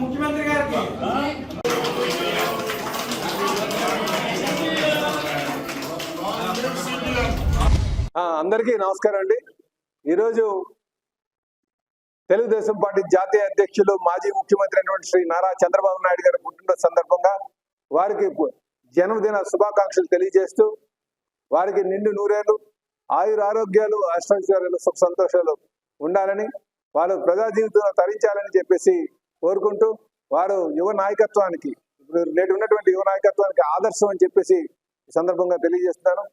ముఖ్యమంత్రి గారికి. అందరికీ నమస్కారం అండి. ఈరోజు తెలుగుదేశం పార్టీ జాతీయ అధ్యక్షులు మాజీ ముఖ్యమంత్రి అయినటువంటి శ్రీ నారా చంద్రబాబు నాయుడు గారి పుట్టినరోజు సందర్భంగా వారికి జన్మదిన శుభాకాంక్షలు తెలియజేస్తూ వారికి నిండు నూరేళ్ళు ఆయుర ఆరోగ్యాలు అష్టైశ్వర్యాలు సుఖ సంతోషాలు ఉండాలని వారు ప్రజా జీవితంలో తరించాలని చెప్పేసి కోరుకుంటూ వారు యువ నాయకత్వానికి ఇప్పుడు నేటి ఉన్నటువంటి యువ నాయకత్వానికి ఆదర్శం అని చెప్పేసి ఈ సందర్భంగా తెలియజేస్తున్నాను.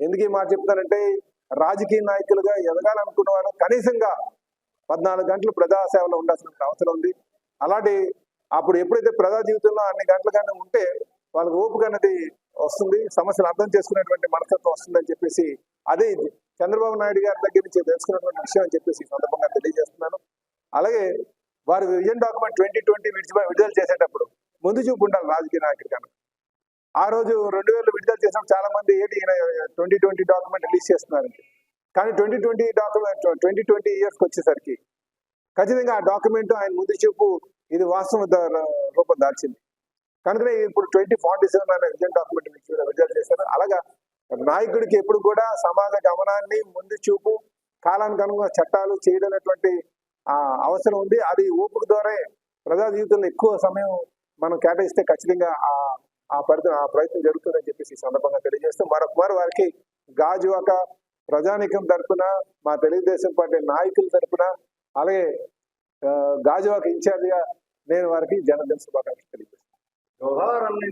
ఎందుకు ఈ మాట చెప్తానంటే రాజకీయ నాయకులుగా ఎదగాలనుకున్న వారు కనీసంగా పద్నాలుగు గంటలు ప్రజా సేవలో ఉండాల్సిన అవసరం ఉంది. అలాంటి అప్పుడు ఎప్పుడైతే ప్రజా జీవితంలో అన్ని గంటలు కానీ ఉంటే వాళ్ళకి ఓపిక అనేది వస్తుంది సమస్యలు అర్థం చేసుకునేటువంటి మనస్తత్వం వస్తుందని చెప్పేసి అదే చంద్రబాబు నాయుడు గారి దగ్గర నుంచి తెలుసుకున్నటువంటి విషయం అని చెప్పేసి సందర్భంగా తెలియజేస్తున్నాను. అలాగే వారు విజన్ డాక్యుమెంట్ ట్వంటీ ట్వంటీ విడుదల చేసేటప్పుడు ముందు చూపు ఉండాలి రాజకీయ నాయకుడు కనుక ఆ రోజు రెండు వేలు విడుదల చేసినప్పుడు చాలా మంది ఏంటి ట్వంటీ ట్వంటీ డాక్యుమెంట్ రిలీజ్ చేస్తున్నారు కానీ twenty twenty document twenty twenty ఇయర్స్కి వచ్చేసరికి ఖచ్చితంగా ఆ డాక్యుమెంట్ ఆయన ముందు చూపు ఇది వాస్తవ రూపం దాల్చింది. కనుకనే ఇప్పుడు ట్వంటీ ఫార్టీ సెవెన్ అనే విజన్ డాక్యుమెంట్ విడుదల చేశారు. అలాగా నాయకుడికి ఎప్పుడు కూడా సమాజ గమనాన్ని ముందు చూపు కాలానికి చట్టాలు చేయడం అనేటువంటి అవసరం ఉంది. అది ఓపిక ద్వారా ప్రజా జీవితంలో ఎక్కువ సమయం మనం కేటాయిస్తే ఖచ్చితంగా ఆ ఆ పరిధి ఆ ప్రయత్నం జరుగుతుందని చెప్పేసి ఈ సందర్భంగా తెలియజేస్తూ మరొకమారు వారికి గాజువాక ప్రజానికం తరఫున మా తెలుగుదేశం పార్టీ నాయకుల తరఫున అలాగే గాజువాక ఇన్ఛార్జిగా నేను వారికి జనదిన శుభాకాంక్షలు తెలియజేస్తాను व्यवहार हमने